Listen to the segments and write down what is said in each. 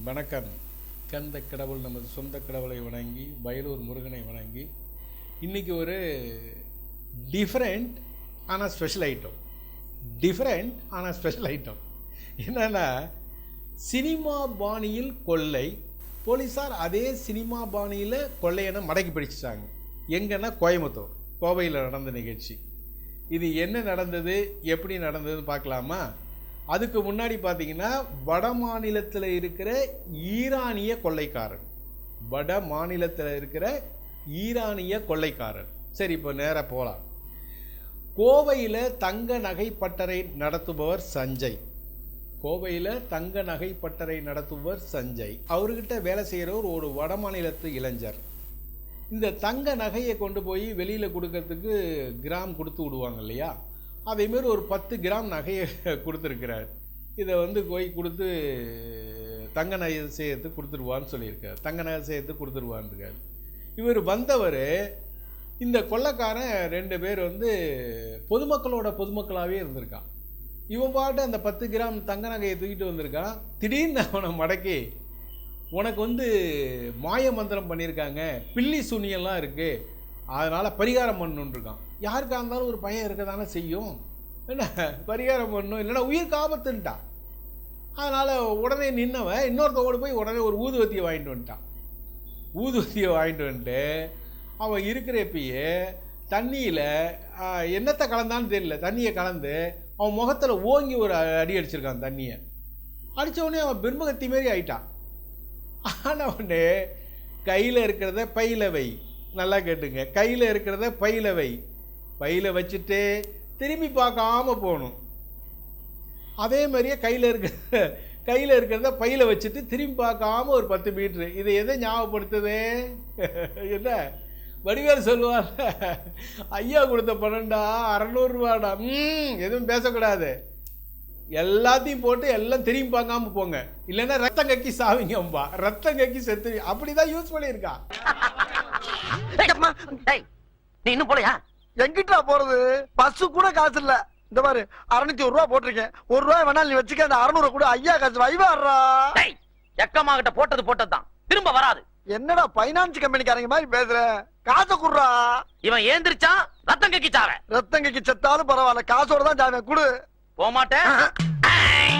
வணக்கம். கந்த கடவுள் நமது சொந்த கடவுளை வணங்கி வயலூர் முருகனை வணங்கி இன்றைக்கி ஒரு டிஃப்ரெண்ட் ஆனால் ஸ்பெஷல் ஐட்டம் டிஃப்ரெண்ட் ஆனால் ஸ்பெஷல் ஐட்டம் என்னென்னா சினிமா பாணியில் கொள்ளை. போலீஸார் அதே சினிமா பாணியில் கொள்ளையனை மடக்கி பிடிச்சிட்டாங்க. எங்கன்னா கோயம்புத்தூர் கோவையில் நடந்த நிகழ்ச்சி. இது என்ன நடந்தது எப்படி நடந்ததுன்னு பார்க்கலாமா? அதுக்கு முன்னாடி பார்த்தீங்கன்னா வட மாநிலத்தில் இருக்கிற ஈரானிய கொள்ளைக்காரன். வட மாநிலத்தில் இருக்கிற ஈரானிய கொள்ளைக்காரன். சரி இப்போ நேராக போகலாம் கோவையில் தங்க நகை பட்டறை நடத்துபவர் சஞ்சய். கோவையில் தங்க நகை பட்டறை நடத்துபவர் சஞ்சய். அவர்கிட்ட வேலை செய்கிறவர் ஒரு வட மாநிலத்து இளைஞர். இந்த தங்க நகையை கொண்டு போய் வெளியில் கொடுக்கறதுக்கு கிராம் கொடுத்து விடுவாங்க இல்லையா? அதேமாரி ஒரு பத்து கிராம் நகையை கொடுத்துருக்கிறார். இதை வந்து போய் கொடுத்து தங்க நகை சேர்த்து கொடுத்துருவான்னு சொல்லியிருக்கார். தங்க நகை செய்யறதுக்கு கொடுத்துருவான்ருக்கார். இவர் வந்தவர் இந்த கொள்ளக்காரன் ரெண்டு பேர் வந்து பொதுமக்களோட பொதுமக்களாகவே இருந்திருக்கான். இவன் பாட்டு அந்த பத்து கிராம் தங்க நகையை தூக்கிட்டு வந்திருக்கான். திடீர்னு அவனை மடக்கி உனக்கு வந்து மாய மந்திரம் பண்ணியிருக்காங்க. பில்லி சூனியெல்லாம் இருக்குது அதனால் பரிகாரம் பண்ணுன்ருக்கான். யாருக்காக இருந்தாலும் ஒரு பையன் இருக்க தானே செய்யும். என்ன? பரிகாரம் பண்ணும். இல்லைன்னா உயிருக்கு காபத்துன்ட்டான். அதனால் உடனே நின்னவன் இன்னொருத்தவோடு போய் உடனே ஒரு ஊதுவத்தியை வாங்கிட்டு வந்துட்டான். ஊதுவத்தியை வாங்கிட்டு வந்துட்டு அவன் இருக்கிறப்பயே தண்ணியில் என்னத்தை கலந்தான்னு தெரியல. தண்ணியை கலந்து அவன் முகத்தில் ஓங்கி ஒரு அடி அடிச்சிருக்கான் தண்ணியை. அடித்தவுடனே அவன் பிரம்மகத்தி மாரி ஆயிட்டான். ஆனவுடனே கையில் இருக்கிறத பையில வை. நல்லா கேட்டுங்க. கையில் இருக்கிறத பையில வை. பையில வச்சுட்டு திரும்பி பார்க்காம போகணும். அதே மாதிரியே கையில் இருக்க கையில் இருக்கிறத பையில வச்சுட்டு திரும்பி பார்க்காம ஒரு பத்து மீட்ரு. இது எதை ஞாபகப்படுத்துது? என்ன? வடிவேல் சொல்லுவார் ஐயா கொடுத்த பணம்டா அறநூறுவாடா ம் எதுவும் பேசக்கூடாது. எல்லாத்தையும் போட்டு எல்லாம் திரும்பி பார்க்காம போங்க. இல்லைன்னா ரத்தம் கக்கி சாவிங்கம்பா ரத்தம் கக்கி செத்து அப்படிதான் யூஸ் பண்ணியிருக்கா. நீ இன்னும் போலையா? எங்கிட்டா போறது? பஸ் கூட காசு இல்ல. இந்த பாரு அறுநூத்தி ஒரு ரூபா போட்டிருக்கேன். ஒரு ரூபாய் வேணாலும் நீ வச்சுக்க அந்த அறுநூறு கூட ஐயா காசு வைவாடுறா. எக்கம்மா கிட்ட போட்டது போட்டதுதான். திரும்ப வராது. என்னடா பைனான்ஸ் கம்பெனிக்காரங்க மாதிரி பேசுற? காசை குடுறா. இவன் ஏந்திரிச்சான் ரத்தம் கக்கிச்சாவ ரத்தங்கைக்கு செத்தாலும் பரவாயில்ல காசோட தான் ஜாமீன் குடு. போக மாட்டேன்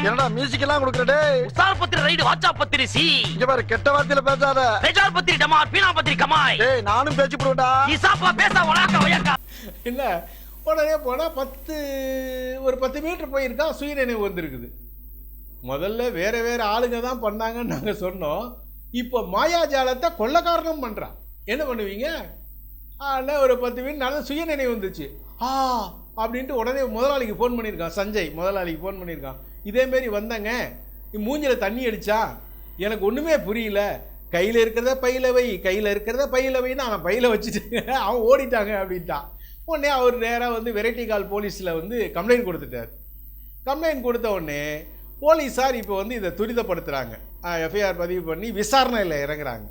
என்னடா மியூசிக் எல்லாம் கொடுக்குற டேய். உசார் பத்திரி ரைடு வாட்சா பத்திரி சி. இங்க பாரு கெட்ட வார்த்தையில பேசாத. பேஜார் பத்திரி டமார் பீனா பத்திரி கமாய் டேய் நானும் பேச்சு போடுடா இசாப்பா பேச வளாக்க வயக்கா என்ன உடனே போனால் பத்து ஒரு பத்து மீட்டர் போயிருக்கா சுயநினைவு வந்திருக்குது. முதல்ல வேறு வேறு ஆளுங்க தான் பண்ணாங்கன்னு நாங்கள் சொன்னோம். இப்போ மாயாஜாலத்தை கொள்ளக்காரணம் பண்ணுறான் என்ன பண்ணுவீங்க? ஆனால் ஒரு பத்து மீட்டர் நல்ல சுயநினைவு வந்துச்சு. ஆ அப்படின்ட்டு உடனே முதலாளிக்கு ஃபோன் பண்ணியிருக்கான். சஞ்சய் முதலாளிக்கு ஃபோன் பண்ணியிருக்கான். இதேமாரி வந்தங்க. மூஞ்சில் தண்ணி அடிச்சான் எனக்கு ஒன்றுமே புரியல. கையில் இருக்கிறத பையில வை கையில் இருக்கிறத பையில வைன்னு அவன் பையில வச்சுட்டு அவன் ஓடிட்டாங்க அப்படின்ட்டான். உடனே அவர் நேராக வந்து வெரைட்டி கால் போலீஸில் வந்து கம்ப்ளைண்ட் கொடுத்துட்டார். கம்ப்ளைண்ட் கொடுத்த உடனே போலீஸார் இப்போ வந்து இதை துரிதப்படுத்துகிறாங்க எஃப்ஐஆர் பதிவு பண்ணி விசாரணையில் இறங்குறாங்க.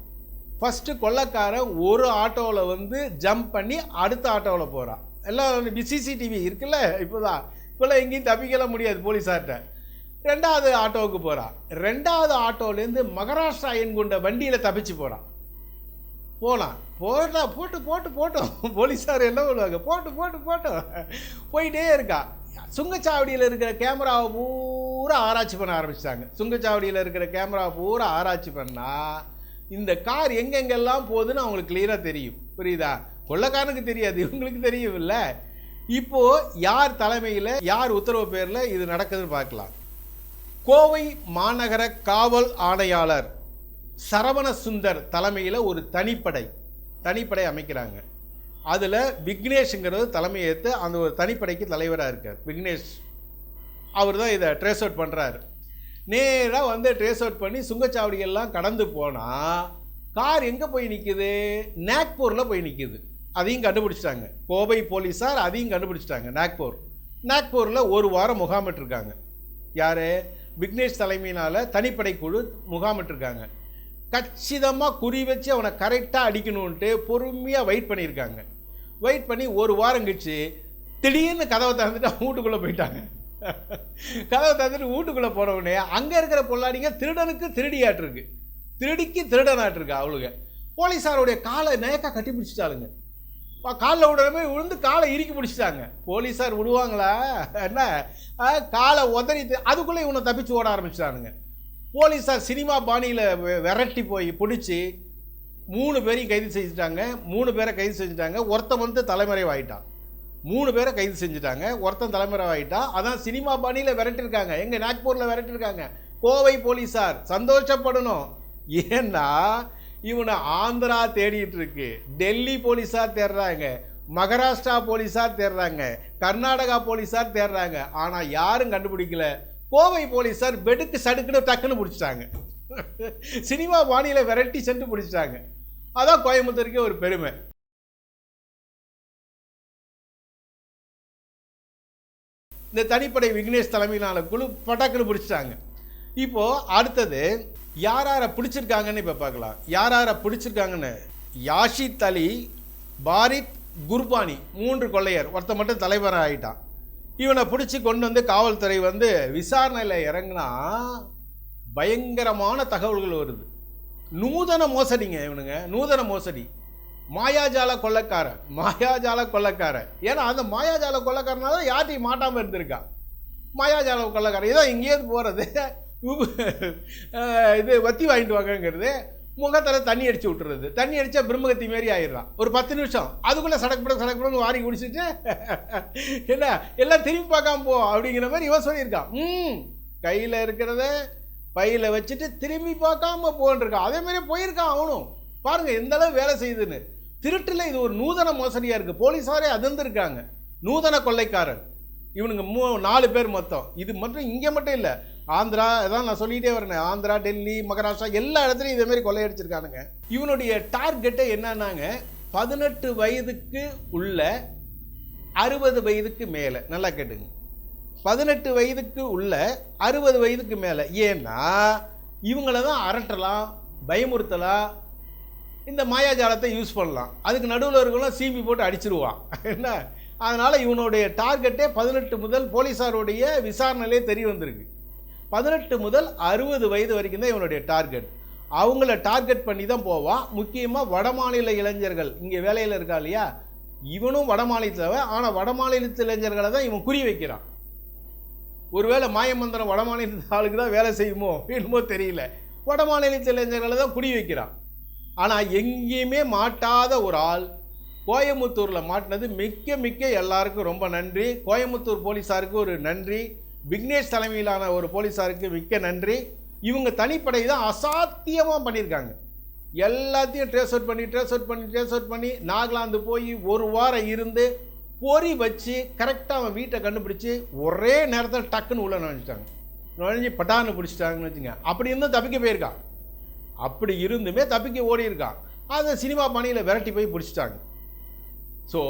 ஃபஸ்ட்டு கொள்ளக்காரன் ஒரு ஆட்டோவில் வந்து ஜம்ப் பண்ணி அடுத்த ஆட்டோவில் போகிறான் எல்லாம் சிசிடிவி இருக்குல்ல இப்போதான் இப்போல்லாம் எங்கேயும் தப்பிக்கல முடியாது போலீஸார்கிட்ட ரெண்டாவது ஆட்டோவுக்கு போகிறான் ரெண்டாவது ஆட்டோலேருந்து மகாராஷ்டிரா என்கொண்ட வண்டியில் தப்பிச்சு போகிறான் போகலாம் போட்டா போட்டு போட்டு. போட்டோம் போலீஸார் என்ன பண்ணுவாங்க? போட்டு போட்டு போட்டோம் போயிட்டே இருக்கா. சுங்கச்சாவடியில் இருக்கிற கேமராவை பூரா ஆராய்ச்சி பண்ண ஆரம்பிச்சிட்டாங்க. சுங்கச்சாவடியில் இருக்கிற கேமராவை பூரா ஆராய்ச்சி பண்ணால் இந்த கார் எங்கெங்கெல்லாம் போகுதுன்னு அவங்களுக்கு கிளியராக தெரியும். புரியுதா? கொள்ளக்காரனுக்கு தெரியாது. இவங்களுக்கு தெரியும் இல்லை இப்போது யார் தலைமையில் யார் உத்தரவு பேரில் இது நடக்குதுன்னு பார்க்கலாம். கோவை மாநகர காவல் ஆணையாளர் சரவண சுந்தர் தலைமையில் ஒரு தனிப்படை தனிப்படை அமைக்கிறாங்க. அதில் விக்னேஷுங்கிறது தலைமையேற்று அந்த ஒரு தனிப்படைக்கு தலைவராக இருக்கார் விக்னேஷ். அவர் தான் இதை ட்ரேஸ் அவுட் பண்ணுறாரு நேராக வந்து ட்ரேஸ் அவுட் பண்ணி சுங்கச்சாவடியெல்லாம் கடந்து போனால் கார் எங்கே போய் நிற்குது நாக்பூரில் போய் நிற்குது அதையும் கண்டுபிடிச்சிட்டாங்க. கோவை போலீஸார் அதையும் கண்டுபிடிச்சிட்டாங்க நாக்பூர். நாக்பூரில் ஒரு வாரம் முகாமிட்டிருக்காங்க. யார்? விக்னேஷ் தலைமையினால் தனிப்படை குழு முகாமிட்டிருக்காங்க. கச்சிதமாக குறி வச்சு அவனை கரெக்டாக அடிக்கணுன்ட்டு பொறுமையாக வெயிட் பண்ணியிருக்காங்க. வெயிட் பண்ணி ஒரு வாரம் கழிச்சு திடீர்னு கதவை திறந்துட்டு வீட்டுக்குள்ளே போயிட்டாங்க. கதவை திறந்துட்டு வீட்டுக்குள்ளே போனவுடனே அங்கே இருக்கிற பொள்ளாடிங்க திருடனுக்கு திருடியாட்டிருக்கு திருடிக்கு திருடனாட்டிருக்கு அவளுங்க. போலீஸாருடைய காலை நேக்காக கட்டி பிடிச்சிட்டாளுங்க. காலில் விடுறமே விழுந்து காலை இறுக்கி பிடிச்சிட்டாங்க. போலீஸார் விடுவாங்களா? என்ன? ஆ, காலை உதறி அதுக்குள்ளே இவனை தப்பிச்சு ஓட ஆரம்பிச்சிட்டானுங்க. போலீஸார் சினிமா பாணியில் விரட்டி போய் பிடிச்சி மூணு பேரையும் கைது செஞ்சுட்டாங்க. மூணு பேரை கைது செஞ்சுட்டாங்க. ஒருத்தன் வந்து தலைமறைவாயிட்டான். மூணு பேரை கைது செஞ்சுட்டாங்க. ஒருத்தன் தலைமறைவாயிட்டான் அதான் சினிமா பாணியில் விரட்டிருக்காங்க. எங்கள் நாக்பூரில் விரட்டிருக்காங்க. கோவை போலீஸார் சந்தோஷப்படணும். ஏன்னா இவனை ஆந்திரா தேடிட்டு இருக்கு டெல்லி போலீஸார் தேடுறாங்க. மகாராஷ்டிரா போலீஸார் தேடுறாங்க. கர்நாடகா போலீஸார் தேடுறாங்க. ஆனால் யாரும் கண்டுபிடிக்கல. கோவை போலீஸார் பெடுக்கு சடுக்குன்னு டக்குன்னு பிடிச்சிட்டாங்க. சினிமா பாணியில் விரட்டி சென்று பிடிச்சிட்டாங்க. அதான் கோயம்புத்தூருக்கே ஒரு பெருமை. இந்த தனிப்படை விக்னேஷ் தலைமையிலான குழு பட்டாக்குன்னு பிடிச்சிட்டாங்க. இப்போ அடுத்தது யார் யாரை பிடிச்சிருக்காங்கன்னு இப்போ பார்க்கலாம். யார் யாரை பிடிச்சிருக்காங்கன்னு? யாஷித் அலி பாரித் குர்பானி மூன்று கொள்ளையர். ஒருத்தன் மட்டும் தலைவராக ஆயிட்டான் இவனை பிடிச்சி கொண்டு வந்து காவல்துறை வந்து விசாரணையில் இறங்குனா பயங்கரமான தகவல்கள் வருது. நூதன மோசடிங்க இவனுங்க நூதன மோசடி. மாயாஜால கொள்ளக்காரன் மாயாஜால கொள்ளக்காரன் ஏன்னா அந்த மாயாஜால கொள்ளக்காரனால தான் யார்ட்டையும் மாட்டாமல் இருந்திருக்கான் மாயாஜால கொள்ளக்காரன் இதான் இங்கேயிருந்து போகிறது இது வத்தி வாங்கிட்டு வாங்கங்கிறது. முகத்தில் தண்ணி அடிச்சு விட்டுறது. தண்ணி அடித்தா பிரம்மகத்தி மாரி ஆயிடுறான். ஒரு பத்து நிமிஷம். அதுக்குள்ளே சடக்குப்பட சடக்குப்படன்னு வாரி குடிச்சிட்டு என்ன எல்லாம் திரும்பி பார்க்காம போ அப்படிங்கிற மாதிரி இவன் சொல்லியிருக்கான். ம் கையில் இருக்கிறத பையில் வச்சுட்டு திரும்பி பார்க்காம போன்றிருக்கான். அதே மாதிரி போயிருக்கான் அவனும். பாருங்கள் எந்த அளவு வேலை செய்யுதுன்னு. திருட்டுல இது ஒரு நூதன மோசடியாக இருக்குது போலீஸாரே அதிர்ந்துருக்காங்க. நூதன கொள்ளைக்காரன். இவனுங்க மூ நாலு பேர் மொத்தம். இது மட்டும் இங்கே மட்டும் இல்லை. ஆந்திரா அதான் நான் சொல்லிகிட்டே வரேன். ஆந்திரா டெல்லி மகாராஷ்டிரா எல்லா இடத்துலையும் இதே மாதிரி கொள்ளையடிச்சிருக்கானுங்க. இவனுடைய டார்கெட்டை என்னன்னாங்க பதினெட்டு வயதுக்கு உள்ள அறுபது வயதுக்கு மேலே. நல்லா கேட்டுங்க. பதினெட்டு வயதுக்கு உள்ள அறுபது வயதுக்கு மேலே. ஏன்னா இவங்கள தான் அரட்டலாம் பயமுறுத்தலாம் இந்த மாயாஜாலத்தை யூஸ் பண்ணலாம். அதுக்கு நடுவில் இருக்கலாம் சிபி போட்டு அடிச்சிருவான். என்ன? அதனால் இவனுடைய டார்கெட்டே பதினெட்டு முதல் போலீஸாருடைய விசாரணையிலே தெரிய வந்திருக்கு. பதினெட்டு முதல் அறுபது வயது வரைக்கும் தான் இவனுடைய டார்கெட். அவங்கள டார்கெட் பண்ணி தான் போவான் முக்கியமாக வடமாநில இளைஞர்கள். இங்கே வேலையில் இருக்கா இல்லையா? இவனும் வடமாநிலத்தில் ஆனால் வடமாநிலத்து இளைஞர்களை தான் இவன் குறி வைக்கிறான். ஒருவேளை மாயமந்திரம் வடமாநிலத்து ஆளுக்கு தான் வேலை செய்யுமோ என்னமோ தெரியல. வடமாநிலத்து இளைஞர்களை தான் குடி வைக்கிறான். ஆனால் எங்கேயுமே மாட்டாத ஒரு ஆள் கோயம்புத்தூரில் மாட்டினது மிக்க மிக்க எல்லாருக்கும் ரொம்ப நன்றி. கோயம்புத்தூர் போலீஸாருக்கு ஒரு நன்றி. விக்னேஷ் தலைமையிலான ஒரு போலீஸாருக்கு மிக்க நன்றி. இவங்க தனிப்படை தான் அசாத்தியமாக பண்ணியிருக்காங்க. எல்லாத்தையும் ட்ரேஸ் அவுட் பண்ணி ட்ரேஸ் அவுட் பண்ணி ட்ரேஸ் அவுட் பண்ணி நாகாலாந்து போய் ஒரு வாரம் இருந்து பொறி வச்சு கரெக்டாக அவன் வீட்டை கண்டுபிடிச்சி ஒரே நேரத்தில் டக்குன்னு உள்ளே நுழைஞ்சிட்டாங்க. நுழைஞ்சி பட்டான்னு பிடிச்சிட்டாங்கன்னு வச்சுங்க அப்படி இருந்தும் தப்பிக்க போயிருக்கான். அப்படி இருந்துமே தப்பிக்க ஓடி இருக்கான் அதை சினிமா பணியில் விரட்டி போய் பிடிச்சிட்டாங்க. ஸோ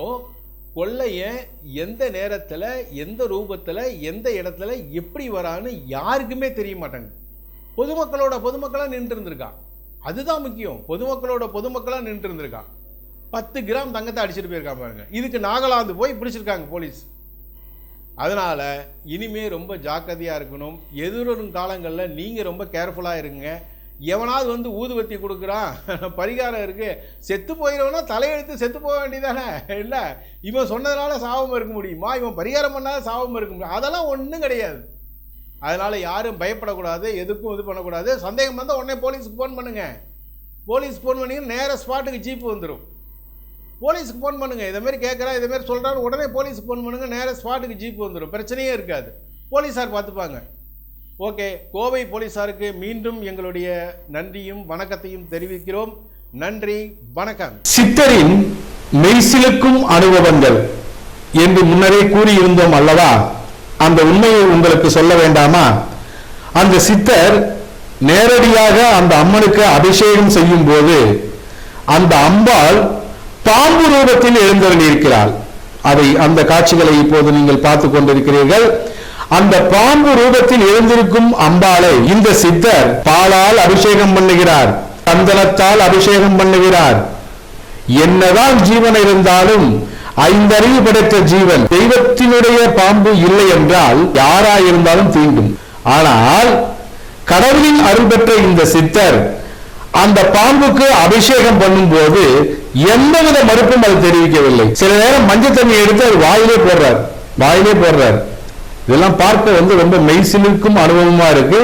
கொள்ளையன் எந்த நேரத்தில் எந்த ரூபத்தில் எந்த இடத்துல எப்படி வரான்னு யாருக்குமே தெரிய மாட்டாங்க பொதுமக்களோட பொதுமக்களாக நின்று இருந்திருக்கான் அதுதான் முக்கியம். பொதுமக்களோட பொதுமக்களாக நின்று இருந்திருக்கான் பத்து கிராம் தங்கத்தை அடிச்சிட்டு போயிருக்கான் பாருங்க. இதுக்கு நாகாலாந்து போய் பிடிச்சிருக்காங்க போலீஸ். அதனால் இனிமே ரொம்ப ஜாக்கிரதையாக இருக்கணும். எதிர்வரும் காலங்களில் நீங்கள் ரொம்ப கேர்ஃபுல்லாக இருங்க. எவனாவது வந்து ஊதுவத்தி கொடுக்குறான். பரிகாரம் இருக்குது செத்து போயிடவனா தலையெழுத்து செத்து போக வேண்டியதானே? இல்லை இவன் சொன்னதுனால சாபம் இருக்க முடியுமா? இவன் பரிகாரம் பண்ணாத சாபம் இருக்க முடியும். அதெல்லாம் ஒன்றும் கிடையாது. அதனால் யாரும் பயப்படக்கூடாது எதுக்கும் இது பண்ணக்கூடாது. சந்தேகம் வந்தால் உடனே போலீஸுக்கு ஃபோன் பண்ணுங்கள் போலீஸ் ஃபோன் பண்ணி நேராக ஸ்பாட்டுக்கு ஜீப்பு வந்துடும் போலீஸுக்கு ஃபோன் பண்ணுங்கள் இதைமாரி கேட்குறா இதை சொல்கிறாரு உடனே போலீஸுக்கு ஃபோன் பண்ணுங்கள் நேராக ஸ்பாட்டுக்கு ஜீப் வந்துடும் பிரச்சனையே இருக்காது. போலீஸார் பார்த்துப்பாங்க. ஓகே கோவை போலீஸாருக்கு மீண்டும் எங்களுடைய நன்றியும் வணக்கத்தையும் தெரிவிக்கிறோம். நன்றி வணக்கம். சித்தரின் மெய்சிலுக்கும் அனுபவங்கள் என்று முன்னரே கூறியிருந்தோம் அல்லவா? அந்த உண்மையை உங்களுக்கு சொல்ல வேண்டாமா? அந்த சித்தர் நேரடியாக அந்த அம்மனுக்கு அபிஷேகம் செய்யும் போது அந்த அம்பாள் பாம்பு ரூபத்தில் எழுந்தருளியிருக்கிறாள். அதை அந்த காட்சிகளை இப்போது நீங்கள் பார்த்து கொண்டிருக்கிறீர்கள். அந்த பாம்பு ரூபத்தில் எழுந்திருக்கும் அம்பாளை இந்த சித்தர் பாலால் அபிஷேகம் பண்ணுகிறார் சந்தனத்தால் அபிஷேகம் பண்ணுகிறார். என்னதான் ஜீவன் இருந்தாலும் ஐந்தறிவு படைத்த ஜீவன் தெய்வத்தினுடைய பாம்பு இல்லை என்றால் யாராயிருந்தாலும் தீண்டும் ஆனால் கடவுளின் அருள் பெற்ற இந்த சித்தர் அந்த பாம்புக்கு அபிஷேகம் பண்ணும்போது எந்தவித மறுப்பும் அது தெரிவிக்கவில்லை. சில நேரம் மஞ்சள் தண்ணி எடுத்து அது வாயிலே போடுறார் வாயிலே போடுறார். இதெல்லாம் பார்க்க வந்து ரொம்ப மெய்சிலிருக்கும் அனுபவமா இருக்கு.